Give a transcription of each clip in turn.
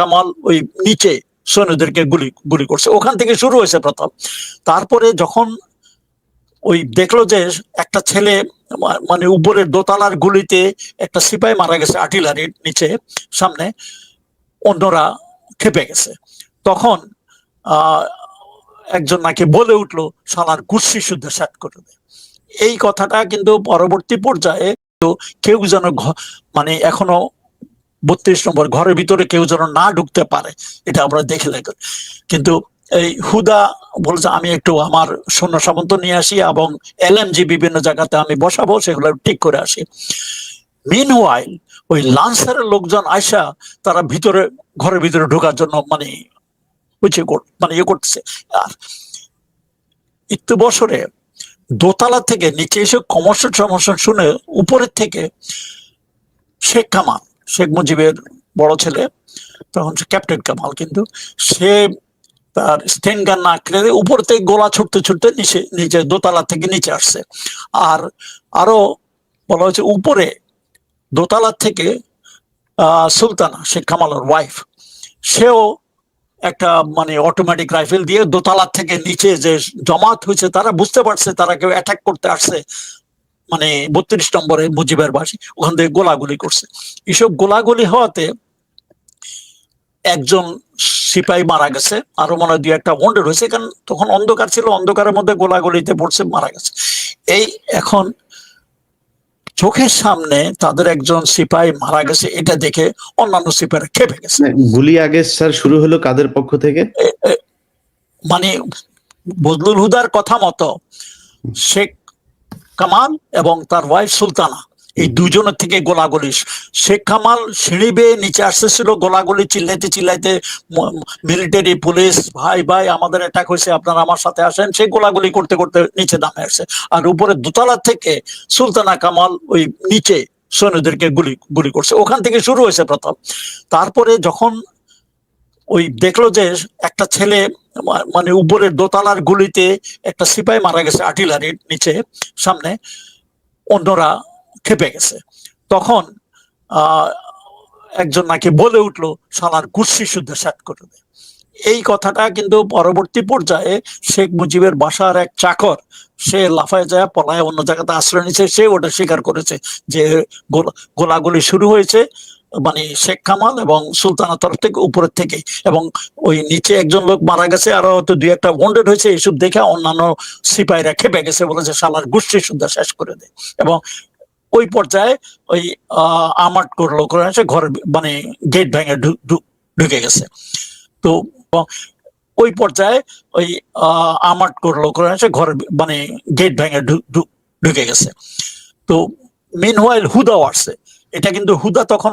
কামাল ওই নিচে সৈন্যদেরকে গুলি গুলি করছে। ওখান থেকে শুরু হয়েছে প্রথম। তারপরে যখন ওই দেখল যে একটা ছেলে মানে উপরের দোতলার গুলিতে একটা সিপাই মারা গেছে আর্টিলারির নিচে, সামনে, অন্যরা খেপে গেছে। তখন একজন নাকি বলে উঠল, শালার গুচ্ছি শুদ্ধ শ্যাট করে দে। এই কথাটা কিন্তু পরবর্তী পর্যায়ে কেউ যেন মানে এখনও বত্রিশ নম্বর, ঘরের ভিতরে কেউ যেন না ঢুকতে পারে, এটা আমরা দেখে লেগে কিন্তু এই হুদা বলছে, আমি একটু আমার সৈন্য সামন্ত নিয়ে আসি এবং এলএমজি বিভিন্ন জায়গাতে আমি বসাবো, সেগুলো ঠিক করে আসি। মিন ওয়াইল ওই লান্সারের লোকজন আইসা তারা ভিতরে, ঘরের ভিতরে ঢোকার জন্য মানে হচ্ছে মানে ইয়ে করতেছে। আর একটু বছরে দোতলা থেকে নিচে এসে কমার্শিয়াল সমস্যা শুনে উপরের থেকে শেখ কামাল শেখ মুজিবের বড় ছেলে, তখন সে ক্যাপ্টেন কামাল, কিন্তু সে তার স্টেন গান না কেড়ে উপর থেকে গোলা ছুটতে ছুটতে নিচে নিচে দোতলা থেকে নিচে আসছে। আর আরও বলা হয়েছে উপরে দোতলা থেকে সুলতানা, শেখ কামালের ওয়াইফ সেও একটা মানে অটোমেটিক রাইফেল দিয়ে দোতলা থেকে নিচে যে জমাত হয়েছে, তারা বুঝতে পারছে, তারা কেউ অ্যাটাক করতে আসছে। মানে বত্রিশ নম্বরে মুজিবের বাসী ওখান থেকে গোলাগুলি করছে। এসব গোলাগুলি হওয়াতে একজন সিপাহী মারা গেছে আরও মনে হয় দুই একটা ওয়ান্ডেড হয়েছে কারণ তখন অন্ধকার ছিল অন্ধকারের মধ্যে গোলাগুলিতে পড়ছে মারা গেছে। এই এখন চোখের সামনে তাদের একজন সিপাহী মারা গেছে এটা দেখে অন্যান্য সিপাহীরা খেপে গেছে। মানে গুলি আগে স্যার শুরু হলো কাদের পক্ষ থেকে? মানে বজলুল হুদার কথা মতো শেখ কামাল এবং তার ওয়াইফ সুলতানা। এই দুজনের থেকে গোলাগুলি। শেখ কামাল সিঁড়ি বেয়ে নিচে আসতেছিল, গোলাগুলি চিল্লাইতে চিল্লাইতে মিলিটারি পুলিশ ভাই ভাই, আমাদের অ্যাটাক হয়েছে, আপনারা আমার সাথে আসেন। সেই গোলাগুলি করতে করতে নিচে নামে আসছে আর উপরে দোতলা থেকে সুলতানা কামাল ওই নিচে সৈন্যদেরকে গুলি গুলি করছে। ওখান থেকে শুরু হয়েছে প্রথম। তারপরে যখন ওই দেখল যে একটা ছেলে মানে উপরের দোতলার গুলিতে একটা সিপাই মারা গেছে আর্টিলারির নিচে সামনে, অন্যরা খেপে গেছে। তখন একজন নাকি বলে উঠল, শালার গুচ্ছি শুদ্ধ শ্যাট করে দে। এই কথাটা কিন্তু পরবর্তী পর্যায়ে শেখ মুজিবের বাসার এক চাকর, সে লাফায় যায়, পলায় অন্য জায়গাতে আশ্রয় নিচ্ছে সে ওটা স্বীকার করেছে যে গোলা- গোলাগুলি শুরু হয়েছে। মানে শেখ কামাল এবং সুলতানের তরফ থেকে, উপরের থেকে। এবং ওই নিচে একজন লোক মারা গেছে, আরও হয়তো দুই একটা ওয়ান্ডেড হয়েছে এইসব দেখে অন্যান্য সিপাহীরা খেপে গেছে বলেছে শালার গোষ্ঠী শুদ্ধ শেষ করে দেয় এবং ওই পর্যায়ে ওই আমাট করল করে এসে ঘর মানে গেট ভেঙে ঢুকে গেছে। তো ওই পর্যায়ে ওই আমাট করল করে এসে ঘর মানে গেট ভেঙে ঢুকে গেছে। তো মেন হুদাও আসছে। এটা কিন্তু হুদা তখন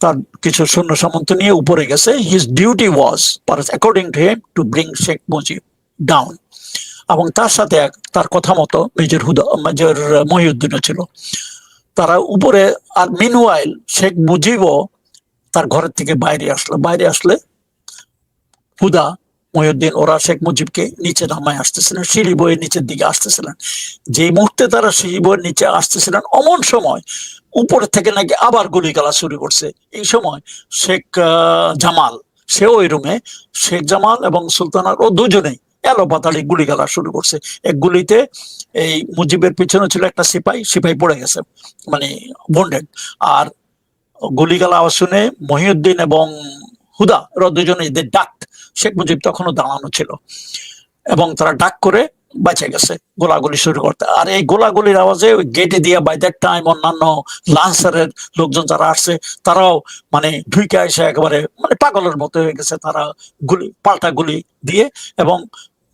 তার কিছু সৈন্য সামন্ত নিয়ে উপরে গেছে। His duty was according to him to bring Sheikh Mujib down এবং তার সাথে এক- তার কথা মতো মেজর হুদা, মেজর মহিউদ্দিনও ছিল। তারা উপরে, আর মিনওয়াইল শেখ মুজিবও তার ঘরের থেকে বাইরে আসলো। বাইরে আসলে হুদা মহিউদ্দিন, ওরা শেখ মুজিবকে নিচে নামায় আসতেছিলেন, সিঁড়ি বয়ে নিচের দিকে আসতেছিলেন। যে মুহূর্তে তারা সিঁড়ি বয়ে নিচে আসতেছিলেন, অমন সময় উপর থেকে নাকি আবার গুলি গালা শুরু করছে। এই সময় শেখ জামাল সেও ওই রুমে, শেখ জামাল এবং সুলতানার ও দুজনেই এলো পাতাড়ি গুলি গালা শুরু করছে। এক গুলিতে এই মুজিবের পিছনে ছিল একটা সিপাই সিপাই পড়ে গেছে মানে বন্ডেড আর গুলিগালা আওয়াজ শুনে মহিউদ্দিন এবং হুদা, ওরা দুজনে ডাক শেখ মুজিব তখনও দাঁড়ানো ছিল। এবং তারা ডাক করে বেঁচে গেছে, গোলাগুলি শুরু করতে। আর এই গোলাগুলির আওয়াজে ওই গেটে দিয়ে বাই দ্যাট টাইম অন্যান্য লান্সারের লোকজন যারা আসছে, তারাও মানে ঢুকে এসে একেবারে মানে পাগলের মতো হয়ে গেছে। তারা গুলি, পাল্টা গুলি দিয়ে এবং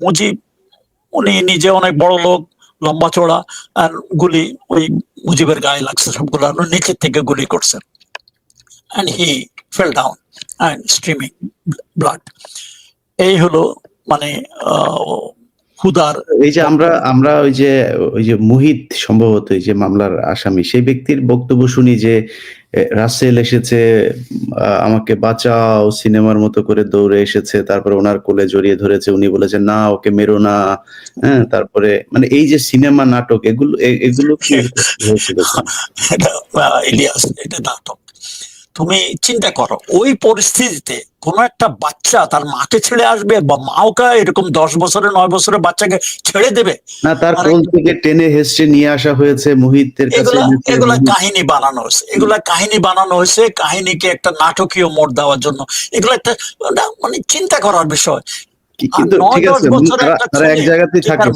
মুজিব, উনি নিজে অনেক বড় লোক, লম্বা চড়া আর গুলি ওই মুজিবের গায়ে লাগছে সবগুলো। নিচের থেকে গুলি করছে। And he fell down streaming blood. এই হলো মানে আহ, এই যে আমরা আমরা ওই যে ওই যে মুহিত সম্ভবত এই যে মামলার আসামি সেই ব্যক্তির বক্তব্য শুনি যে রাসেল এসেছে আমাকে বাঁচাও সিনেমার মতো করে দৌড়ে এসেছে তারপরে ওনার কোলে জড়িয়ে ধরেছে উনি বলেছে না ওকে মেরো না। হ্যাঁ তারপরে মানে এই যে সিনেমা নাটক এগুলো এগুলো কি হয়েছিল? এটা ইলিয়াস এটা নাটক তুমি চিন্তা করো ওই পরিস্থিতিতে কোন একটা বাচ্চা তার মাকে ছেড়ে আসবে বা মাওকে এরকম দশ বছরের নয় বছরের বাচ্চাকে ছেড়ে দেবে? না তার কোল থেকে টেনে হেসে নিয়ে আসা হয়েছে মুহিতের কাছে। এগুলা কাহিনী বানানো হয়েছে। এগুলা কাহিনী বানানো হয়েছে কাহিনীকে একটা নাটকীয় মোড় দেওয়ার জন্য। এগুলো একটা মানে চিন্তা করার বিষয়। কিন্তু ঠিক আছে মানে তারা এক ছেলে জায়গাতেই থাকে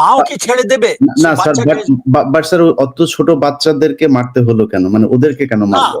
মাও কি ছেড়ে দেবে না স্যার বাট স্যার অত ছোট বাচ্চাদেরকে মারতে হলো কেন? মানে ওদেরকে কেন মারলো?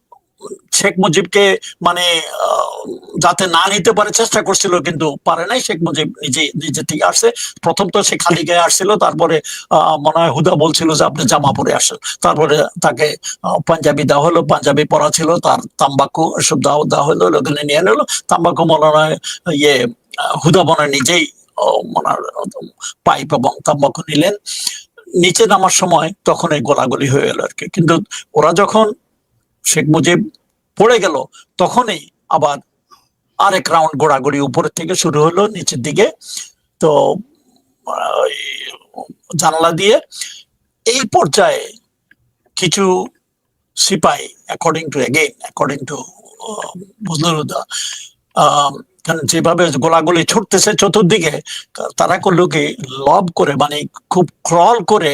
শেখ মুজিবকে মানে যাতে না নিতে পারে চেষ্টা করছিল, কিন্তু পারে নাই। শেখ মুজিব নিজে নিজে থেকে আসছে। প্রথম তো সে খালি গায়ে আসছিল, তারপরে মনে হয় হুদা বলছিল যে আপনি জামা পরে আসেন। তারপরে তাকে পাঞ্জাবি দেওয়া হলো, পাঞ্জাবি পরা ছিল, তার তাম্বাকু এসব দেওয়া দেওয়া হলো, ওখানে নিয়ে নিলো। তাম্বাকু মনে হয় ইয়ে হুদা মনে নিজেই পাইপ এবং তাম্বাকু নিলেন। নিচে নামার সময় তখন এই গোলাগুলি হয়ে গেল আর কি। কিন্তু ওরা যখন শেখ মুজিব পড়ে গেল, তখনই আবার আরেক রাউন্ড গোড়াগড়ি উপরের থেকে শুরু হলো নিচের দিকে। তো জানলা দিয়ে এই পর্যায়ে কিছু সিপাই according to again according to বজলুদা কারণ যেভাবে গোলাগুলি ছুটতেছে চতুর্দিকে তারা করল কি লব করে মানে খুব ক্রল করে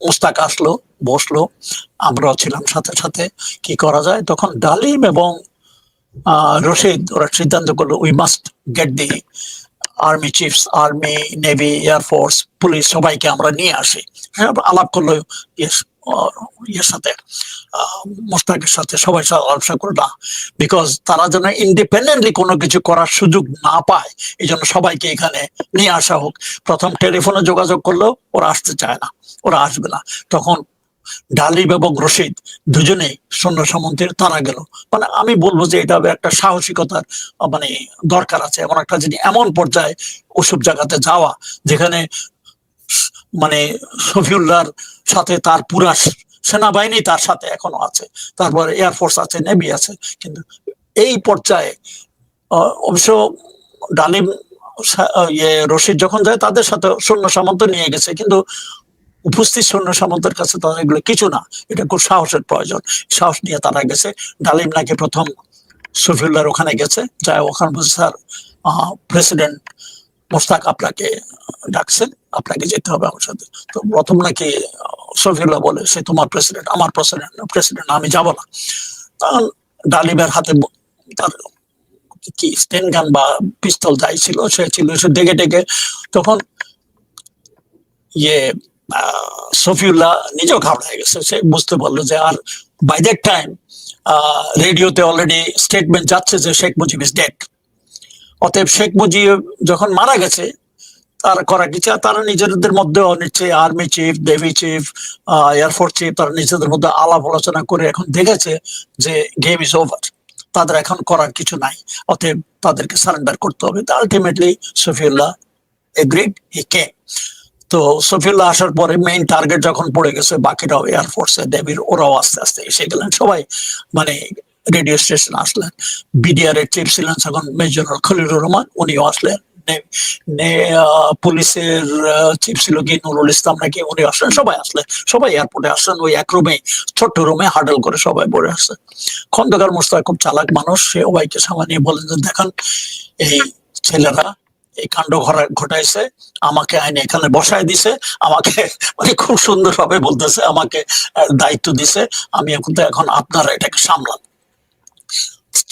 মুস্তাক আসলো বসল আমরাও ছিলাম সাথে সাথে। কি করা যায়? তখন ডালিম এবং রশিদ ওরা সিদ্ধান্ত করল we must get the army chiefs army navy air force police সবাইকে আমরা নিয়ে আসি। হ্যাঁ, আলাপ করল ইয়ের সাথে মোস্তাকের সাথে সবাই আলোচনা করল না। বিকজ তারা যেন ইন্ডিপেন্ডেন্টলি কোনো কিছু করার সুযোগ না পায় এই জন্য সবাইকে এখানে নিয়ে আসা হোক। প্রথম টেলিফোনে যোগাযোগ করল ওরা আসতে চায় না, ওরা আসবে না। তখন ডালিব এবং রশিদ দুজনেই সৈন্য সামন্তের তারা গেল। মানে আমি বলব যে এটা একটা সাহসিকতার মানে দরকার আছে। এমন একটা জিনিস এমন পর্যায়ে ওসব জায়গাতে যাওয়া, যেখানে মানে শফিউল্লাহর সাথে তার পুরা সেনাবাহিনী তার সাথে এখনও আছে। তারপরে এয়ারফোর্স আছে নেভি আছে। কিন্তু এই পর্যায়ে অবশ্য ডালিম ইয়ে রশিদ যখন যায়, তাদের সাথে সৈন্য সামন্ত নিয়ে গেছে। কিন্তু উপস্থিত সৈন্য সামন্তের কাছে তাদের এগুলো কিছু না। এটা খুব সাহসের প্রয়োজন। সাহস নিয়ে তারা গেছে। ডালিম নাকি প্রথম শফিউল্লাহর ওখানে গেছে। যাই ওখানে স্যার প্রেসিডেন্ট মোস্তাক আপনাকে ডাকছেন, আপনাকে যেতে হবে আমার সাথে। তো প্রথম নাকি শফিউল্লাহ বলে, সে তোমার প্রেসিডেন্ট আমার প্রেসিডেন্ট প্রেসিডেন্ট আমি যাব না। তখন ডালিবের হাতে তার কি স্টেন গান বা পিস্তল যাই ছিল, সে ছিল, সে ডেকে ডেকে তখন ইয়ে সফিউল্লাহ নিজেও ঘাবড়ে গেছে। সে বুঝতে পারল যে আর বাই দ্যাট টাইম রেডিওতে অলরেডি স্টেটমেন্ট যাচ্ছে যে শেখ মুজিব ইজ ডেড অতএব শেখ মুজিব যখন মারা গেছে, তার করা কিছু তারা নিজেদের মধ্যে নিশ্চয়ই army chief, navy chief air force chief, তারা নিজেদের মধ্যে আলাপ আলোচনা করে এখন দেখেছে যে গেম ইজ ওভার। তাদের এখন করার কিছু নাই। অতএব তাদেরকে সারেন্ডার করতে হবে। আলটিমেটলি সফিউল্লাহ এগ্রিড, হি কে তো সফিউল্লাহ আসার পরে মেইন টার্গেট যখন পড়ে গেছে বাকিরাও এয়ারফোর্সে নেভির ওরাও আস্তে আস্তে এসে গেলেন। সবাই মানে রেডিও স্টেশন আসলেন। বিডিআর এর চিফ ছিলেন তখন মেজর খলিলুর রহমান, উনিও আসলেন। পুলিশের চিফ ছিল কি, নুরুল ইসলাম নাকি উনি আসলেন। সবাই আসলেন। সবাই এয়ারপোর্টে আসলেন। ওই এক রুমে ছোট্ট রুমে হাডল করে সবাই বসে আসছে খন্দকার মোস্তাক খুব চালাক মানুষ। সে সবাইকে সামনে নিয়ে বলেন যে, দেখেন, এই ছেলেরা এই কাণ্ড ঘটাইছে। আমাকে আইনে এখানে বসায় দিছে। আমাকে মানে খুব সুন্দর ভাবে বলতেছে। আমাকে দায়িত্ব দিছে। আমি এখন তো এখন আপনারা এটাকে সামলান।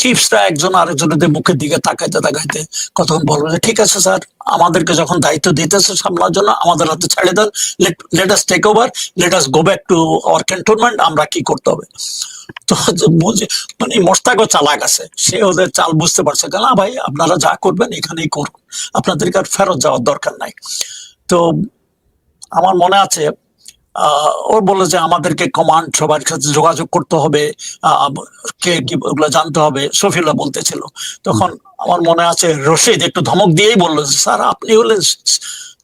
চিফসরা একজন আরেকজনের মুখের দিকে তাকাইতে তাকাইতে কতক্ষণ বলব যে, ঠিক আছে স্যার, আমাদেরকে যখন দায়িত্ব দিতেছে সামলার জন্য, আমাদের হাতে ছেড়ে দেন। Let us take over let us go back to our cantonment আমরা কি করতে হবে? তো বুঝে মানে মোস্তাকও চালাক আছে। সে ওদের চাল বুঝতে পারছে। না ভাই, আপনারা যা করবেন, এখানেই করুন। আপনাদেরকে আর ফেরত যাওয়ার দরকার নাই। তো আমার মনে আছে ও বলল যে আমাদেরকে কমান্ড সবার সাথে যোগাযোগ করতে হবে। কে কি ওগুলো জানতে হবে সফিউল্লাহ বলতেছিল। তখন আমার মনে আছে রশিদ একটু ধমক দিয়েই বলল স্যার, আপনি হলেন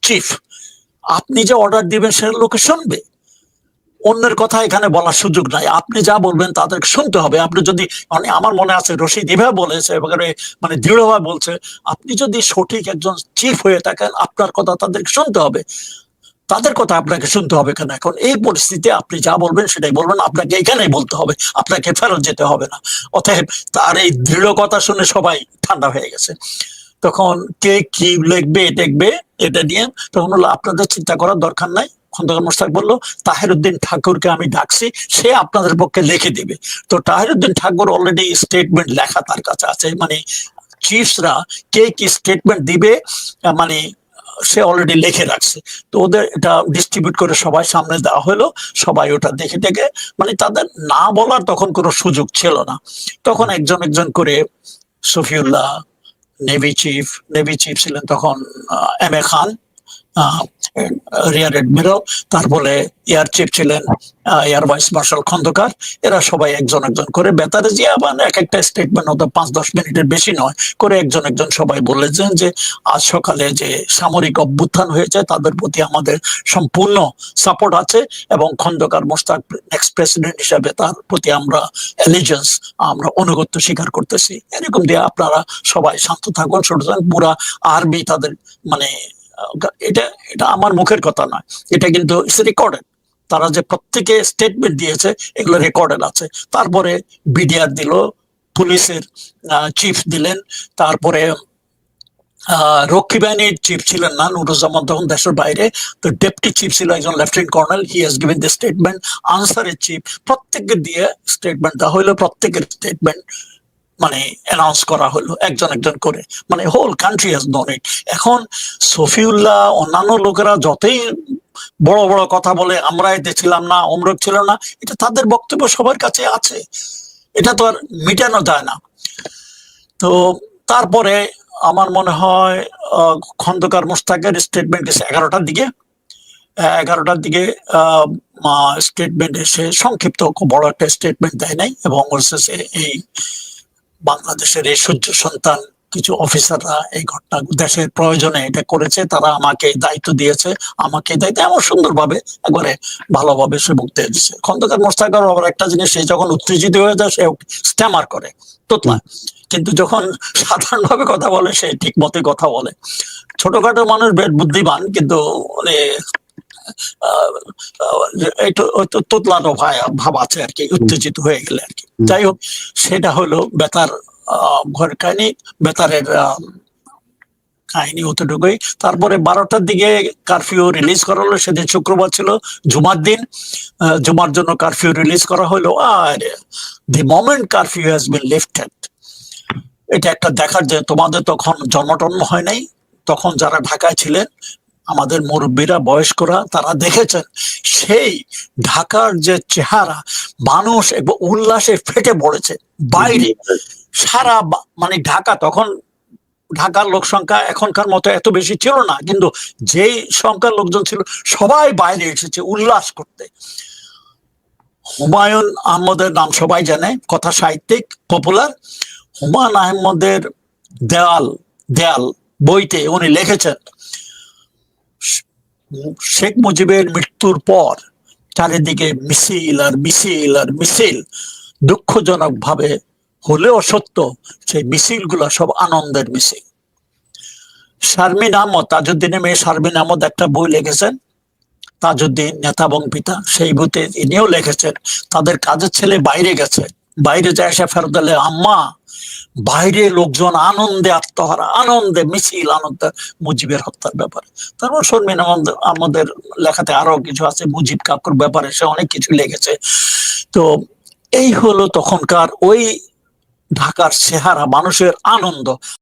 চিফ আপনি যে অর্ডার দিবেন সে লোকে শুনবে। অন্যের কথা এখানে বলার সুযোগ নাই। আপনি যা বলবেন তাদেরকে শুনতে হবে। আপনি যদি মানে আমার মনে আছে রশিদ এভাবে বলেছে মানে দৃঢ়ভাবে বলছে, আপনি যদি সঠিক একজন চিফ হয়ে থাকেন, আপনার কথা তাদেরকে শুনতে হবে। তাদের কথা আপনাকে শুনতে হবে কেন? এখন এই পরিস্থিতি আপনি যা বলবেন সেটাই বলবেন, আপনাকে এখানেই বলতে হবে, আপনাকে ফেরত যেতে হবে না। অতএব তার এই দৃঢ় কথা শুনে সবাই ঠান্ডা হয়ে গেছে। তখন কে কি লিখবে, দেখবে, এটা নিয়ে তখন হলো আপনাদের চিন্তা করার দরকার নাই। খন্দকার মোস্তাক বলল তাহিরুদ্দিন ঠাকুরকে আমি ডাকছি, সে আপনাদের পক্ষে লিখে দিবে। তো তাহিরুদ্দিন ঠাকুর অলরেডি স্টেটমেন্ট লেখা তার কাছে আছে মানে চিফসরা কে কি স্টেটমেন্ট দিবে মানে সে অলরেডি লিখে রাখছে। তো ওদের এটা ডিস্ট্রিবিউট করে সবাই সামনে দেওয়া হলো, সবাই ওটা দেখে দেখে মানে তাদের না বলার তখন কোনো সুযোগ ছিল না। তখন একজন একজন করে Safiullah navy chief navy chief ছিলেন তখন M A Khan rear admiral তারপরে এয়ার চিফ ছিলেন এয়ার ভাইস মার্শাল খন্দকার। এরা সবাই একজন একজন করে বেতারে যে আবার এক একটা স্টেটমেন্ট হতো পাঁচ দশ মিনিটের বেশি নয়, করে একজন একজন সবাই বলেছেন যে, আজ সকালে যে সামরিক অভ্যুত্থান হয়েছে, তাদের প্রতি আমাদের সম্পূর্ণ সাপোর্ট আছে এবং খন্দকার মোস্তাক নেক্সট প্রেসিডেন্ট হিসাবে তার প্রতি আমরা অ্যালিজেন্স আমরা অনুগত্য স্বীকার করতেছি। এরকম দিয়ে আপনারা সবাই শান্ত থাকুন সুতরাং পুরা আর্মি তাদের মানে এটা এটা আমার মুখের কথা নয়। এটা কিন্তু রেকর্ডেড তারা যে প্রত্যেকে স্টেটমেন্ট দিয়েছে, এগুলো রেকর্ডেড আছে। তারপরে বিডিআর দিল, পুলিশের চিফ দিলেন। তারপরে রক্ষী বাহিনীর চিফ ছিলেন না, নুরুজ্জামান তখন দেশের বাইরে। তো ডেপুটি চিফ ছিল একজন lieutenant colonel he has given the statement আনসারের চিফ প্রত্যেককে দিয়ে স্টেটমেন্ট দেওয়া হলো প্রত্যেকের স্টেটমেন্ট মানে অ্যানাউন্স করা হলো, একজন একজন করে। মানে whole country has known it এখন সফিউল্লাহ অন্যান্য লোকেরা যতই বড় বড় কথা বলে, আমরা এতে ছিলাম না, অমরক ছিল না, এটা তাদের বক্তব্য সবার কাছে আছে। এটা তো আর মিটানো যায় না। তো তারপরে আমার মনে হয় খন্দকার মোস্তাকের স্টেটমেন্ট এসে এগারোটার দিকে এগারোটার দিকে স্টেটমেন্ট এসে সংক্ষিপ্ত, খুব বড় একটা স্টেটমেন্ট দেয় নাই, এবং এই বাংলাদেশের এই সূর্য সন্তান, কিছু অফিসাররা এই ঘটনা দেশের প্রয়োজনে এটা করেছে, তারা আমাকে দায়িত্ব দিয়েছে, আমাকে দায়িত্ব এমন সুন্দরভাবে একবারে ভালোভাবে সে বক্তব্য দিচ্ছে খন্দকার মোস্তাকার আবার একটা জিনিস, সে যখন উত্তেজিত হয়ে যায় সে স্ট্যামার করে, তোতলা। কিন্তু যখন সাধারণভাবে কথা বলে, সে ঠিক মতে কথা বলে। ছোটখাটো মানুষ বেশ বুদ্ধিমান, কিন্তু মানে একটু তোতলানো ভাব আছে আর কি উত্তেজিত হয়ে গেলে আর কি। যাই হোক সেটা হলো বেতার আহ, ঘরের কাহিনী বেতারের কাহিনী অতটুকুই। তারপরে বারোটার দিকে কারফিউ রিলিজ করা হলো সেদিন শুক্রবার ছিল জুমার দিন। জুমার জন্য কারফিউ রিলিজ করা হলো আর the moment curfew has been lifted এটা একটা দেখার যে তোমাদের তখন জন্মটন্ম হয় নাই তখন যারা ঢাকায় ছিলেন আমাদের মুরব্বীরা বয়স্করা তারা দেখেছেন সেই ঢাকার যে চেহারা মানুষ এবং উল্লাসে ফেটে পড়েছে। বাইরে সারা মানে ঢাকা তখন ঢাকার লোক সংখ্যা এখনকার মতো এত বেশি ছিল না কিন্তু যেই সংখ্যার লোকজন ছিল সবাই বাইরে এসেছে উল্লাস করতে। হুমায়ুন আহমদের নাম সবাই জানে কথা সাহিত্যিক পপুলার হুমায়ুন আহমদের দেয়াল দেয়াল বইতে উনি লিখেছেন শেখ মুজিবের মৃত্যুর পর চারিদিকে মিছিল আর মিছিল আর মিছিল দুঃখজনক ভাবে হলেও সত্য সেই মিছিলগুলো সব আনন্দের মিছিল। শারমিন আহমদ তাজউদ্দিনের মেয়ে শারমিন আহমদ একটা বই লিখেছেন, তাজউদ্দিন নেতা এবং পিতা, সেই বইতে ইনিও লিখেছেন, তাদের কাজের ছেলে বাইরে গেছে। বাইরে যায় এসে দিলে, আম্মা, বাইরে লোকজন আনন্দে আত্মহারা, আনন্দে মিছিল, আনন্দে মুজিবের হত্যার ব্যাপারে। তারপর শর্মিন আমাদের লেখাতে আরও কিছু আছে, মুজিব কাকুর ব্যাপারে সে অনেক কিছু লেগেছে তো এই হলো তখনকার ওই ঢাকার চেহারা, মানুষের আনন্দ।